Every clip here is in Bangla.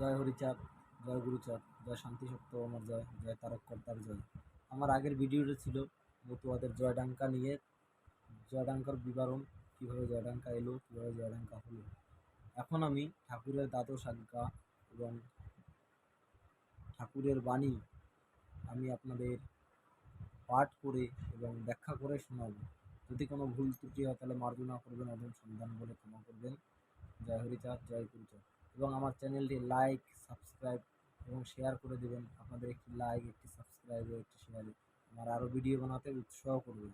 জয় হরিচাঁদ জয় গুরুচাঁদ জয় শান্তি সত্য আমার জয় জয় তারক কর্তার জয়। আমার আগের ভিডিওটা ছিল মতুয়াদের জয়ডাঙ্কা নিয়ে জয়ডাঙ্কার বিবরণ, কীভাবে জয়ডাঙ্কা এলো, কীভাবে জয়ডাঙ্কা হলো। এখন আমি ঠাকুরের দ্বাদশ আজ্ঞা এবং ঠাকুরের বাণী আমি আপনাদের পাঠ করে এবং ব্যাখ্যা করে শোনাব। যদি কোনো ভুল ত্রুটি হয় তাহলে মার্জনা করবেন, অধম সন্ধান বলে ক্ষমা করবেন। জয় হরিচাঁদ জয় গুরুচাঁদ এবং আমার চ্যানেলটি লাইক, সাবস্ক্রাইব এবং শেয়ার করে দেবেন। আপনাদের একটি লাইক, একটি সাবস্ক্রাইব একটি শেয়ারে আমার আরও ভিডিও বানাতে উৎসাহ করবে।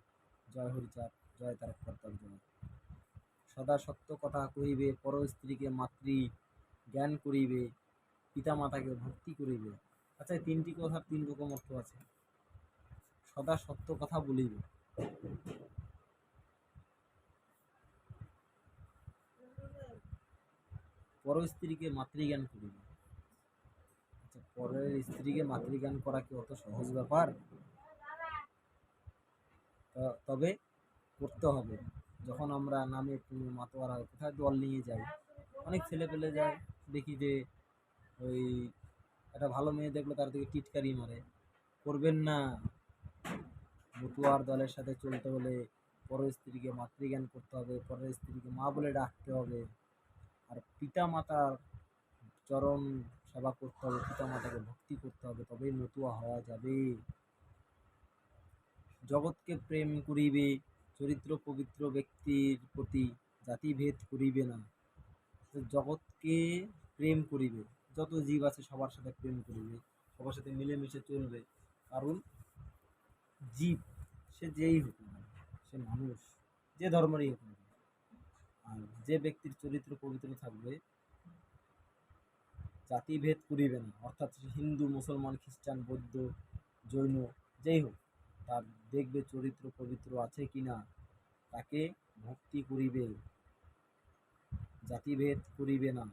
জয় হরিচাঁদ জয় তারক কর্তার জয়। সদা সত্য কথা কহিবে, পর স্ত্রীকে মাতৃ জ্ঞান করিবে পিতা মাতাকে ভক্তি করিবে। আচ্ছা তিনটি কথার তিন রকম অর্থ আছে। সদা সত্য কথা বলিবে। পর স্ত্রীকে মাতৃজ্ঞান করিবে আচ্ছা পরের স্ত্রীকে মাতৃজ্ঞান করা কি অত সহজ ব্যাপার? তবে করতে হবে। যখন আমরা নামে একটু মাতোয়ারা কোথায় দল নিয়ে যাই, অনেক ছেলে পেলে যায়, দেখি যে ওই একটা ভালো মেয়ে দেখল, তার দিকে টিটকারি মারে। করবেন না। মতুয়ার দলের সাথে চলতে হলে পর স্ত্রীকে মাতৃজ্ঞান করতে হবে, পরের স্ত্রীকে মা বলে ডাকতে হবে। আর পিতা মাতার চরণ সেবা করতে হবে পিতা মাতাকে ভক্তি করতে হবে, তবেই মতুয়া হওয়া যাবে। জগৎকে প্রেম করিবে, চরিত্র পবিত্র ব্যক্তির প্রতি জাতিভেদ করিবে না। জগৎকে প্রেম করিবে, যত জীব আছে সবার সাথে প্রেম করিবে, সবার সাথে মিলেমিশে চলবে। কারণ জীব, সে যেই হোক না সে মানুষ, যে ধর্মেরই হোক না। আর যে ব্যক্তির চরিত্র পবিত্র থাকবে জাতিভেদ করিবে না। অর্থাৎ হিন্দু, মুসলমান, খ্রিস্টান, বৌদ্ধ, জৈন, যেই হোক, তার দেখবে চরিত্র পবিত্র আছে কি না, তাকে ভক্তি করিবে। জাতিভেদ করিবে না।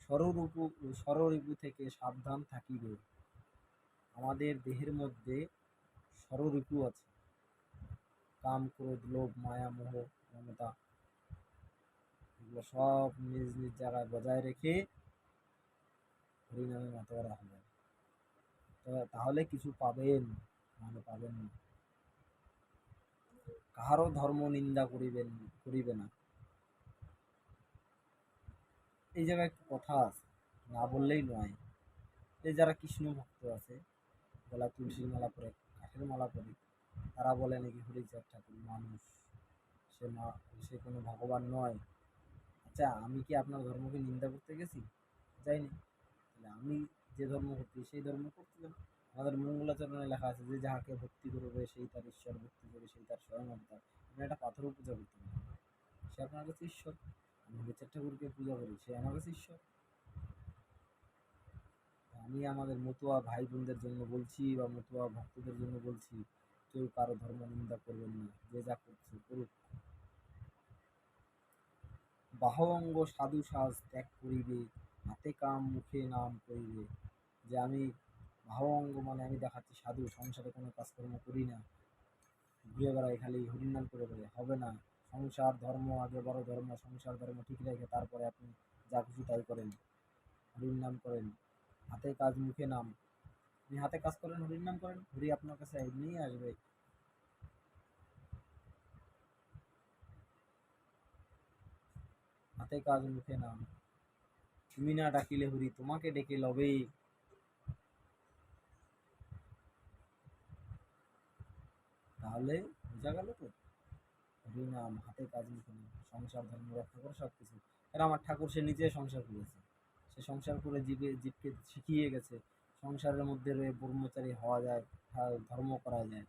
স্বরূপু স্বরূপু থেকে সাবধান থাকিবে। আমাদের দেহের মধ্যে স্বরূপু আছে। কাম, ক্রোধ, লোভ, মায়া, মোহ, মমতা এগুলো সব নিজ নিজ জায়গায় বজায় রেখে হরিনামে মাতোয়ারা হবে। তাহলে কিছু পাবেন নাহলে পাবেন না। কাহারও ধর্ম নিন্দা করিবেন, করিবে না। এই জায়গায় একটু কথা আছে, না বললেই নয়। এই যারা কৃষ্ণ ভক্ত আছে, গলায় তুলসীর মালা পরে, কাঠের মালা পরে, তারা বলে নাকি হরিচাঁদ ঠাকুর মানুষ। সে মা, সে কোনো ভগবান নয়। আচ্ছা আমি কি আপনার ধর্মকে নিন্দা করতে গেছি? যাইনি। তাহলে আমি যে ধর্ম করছি সেই ধর্ম করতে যাব। আমাদের মঙ্গলাচরণে লেখা আছে যে, যাহাকে ভক্তি করবে, সেই তার ঈশ্বর ভক্তি করবে সেই তার স্বয়ং অবতার। আপনি একটা পাথরও পূজা করতে সে আপনার কাছে ঈশ্বর। আমি হরিচাঁদ ঠাকুরকে পূজা করি, সে আমার কাছে ঈশ্বর। আমি আমাদের মতুয়া ভাই বোনদের জন্য বলছি বা মতুয়া ভক্তদের জন্য বলছি, কেউ কারও ধর্ম নিন্দা করবেন না। যে যা করছে করুক। বাহবঙ্গ সাধু সাজ ত্যাগ করিবে, হাতে কাম, মুখে নাম করিবে। যে আমি বাহবঙ্গ মানে আমি দেখাচ্ছি সাধু, সংসারে কোনো কাজকর্ম করি না। ঘুরে বেড়াই খালি হরিনাম করে বেড়াই হবে না। সংসার, ধর্ম, আগে বড় ধর্ম, সংসার, ধর্ম ঠিক রেখে তারপরে আপনি যা খুশি তাই করেন, হরিনাম করেন। হাতে কাজ, মুখে নাম। আপনি হাতে কাজ করেন, হরিনাম করেন, হরি আপনার কাছে এমনিই আসবে। হাতে কাজ মুখে নাম। তুমি না ডাকিলে হরি, তোমাকে ডেকে লবে। তাহলে বোঝা গেল তো? হরি নাম, হাতে কাজ মুখে নাম, সংসার, ধর্ম, রক্ষা করে সব কিছু এরা আমার ঠাকুর সে নিজে সংসার করেছে? সে সংসার করে জীবে, জীবকে শিখিয়ে গেছে। সংসারের মধ্যে রয়ে ব্রহ্মচারী হওয়া যায় ধর্ম করা যায়।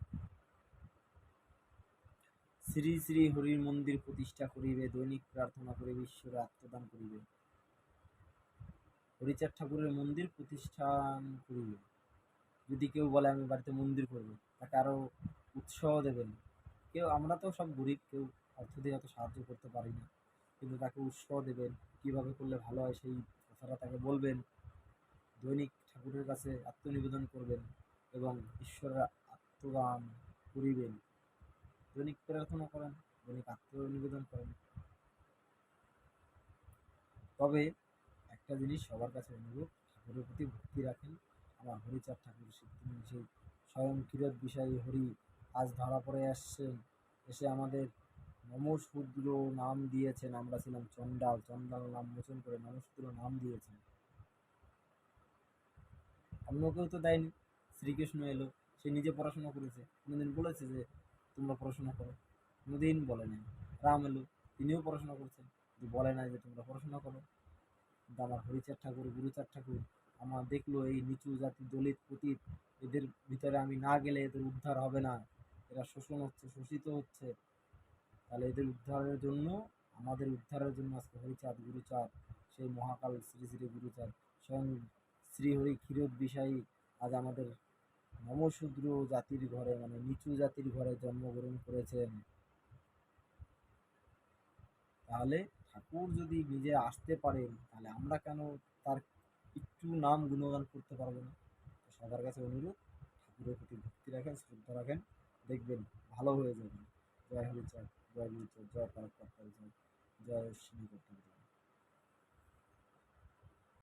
শ্রী শ্রী হরির মন্দির প্রতিষ্ঠা করিবে, দৈনিক প্রার্থনা করে ঈশ্বরে আত্মদান করিবে। হরিচাঁদ ঠাকুরের মন্দির প্রতিষ্ঠান করিবে। যদি কেউ বলে, আমি বাড়িতে মন্দির করব তাকে আরও উৎসাহ দেবেন। কেউ, আমরা তো সব গরিব, কেউ অর্থ দিয়ে অত সাহায্য করতে পারি না। কিন্তু তাকে উৎসাহ দেবেন, কীভাবে করলে ভালো হয় সেই কথাটা তাকে বলবেন। দৈনিক ঠাকুরের কাছে আত্মনিবেদন করবেন এবং ঈশ্বরের আত্মদান করিবেন। দৈনিক প্রার্থনা করেন, দৈনিক আত্মনিবেদন করেন। তবে একটা জিনিস সবার কাছে অনুরোধ, ঠাকুরের প্রতি ভক্তি রাখেন। আমার হরিচাঁদ ঠাকুর তিনি সেই স্বয়ং ক্ষীরোদ বিষয়ী হরি, আজ ধরা পড়ে আসছেন এসে আমাদের নমশূদ্র নাম দিয়েছেন। আমরা ছিলাম চণ্ডাল। চণ্ডাল নাম মোচন করে নমশূদ্র নাম দিয়েছেন। অন্য কেউ তো দেয়নি। শ্রীকৃষ্ণ এলো। সে নিজে পড়াশোনা করেছে। কোনোদিন বলেছে যে তোমরা পড়াশোনা করো। কোনোদিন বলে নাই। রাম এলো, তিনিও পড়াশোনা করছেন। কিন্তু বলে নাই যে তোমরা পড়াশোনা করো। কিন্তু আমার হরিচাঁদ ঠাকুর, গুরুচাঁদ ঠাকুর আমার দেখল এই নিচু জাতি, দলিত, পতিত, এদের ভিতরে আমি না গেলে এদের উদ্ধার হবে না। এরা শোষণ হচ্ছে, শোষিত হচ্ছে। তাহলে এদের উদ্ধারের জন্য, আমাদের উদ্ধারের জন্য আজকে হরিচাঁদ, গুরুচাঁদ, সেই মহাকাল শ্রী শ্রী গুরুচাঁদ, স্বয়ং শ্রীহরি ক্ষীরোদ বিষয়ী আজ আমাদের নমশূদ্র জাতির ঘরে মানে নিচু জাতির ঘরে জন্মগ্রহণ করেছেন। তাহলে ঠাকুর যদি নিজে আসতে পারেন, তাহলে আমরা কেন তার একটু নাম গুণগান করতে পারব না? সবার কাছে অনুরোধ, ঠাকুরের প্রতি ভক্তি রাখেন, শ্রদ্ধা রাখেন, দেখবেন ভালো হয়ে যাবেন। জয় হরিচাঁদ, জয় গুরুচাঁদ জয় পারক জয় জয় শ্রীনিবাস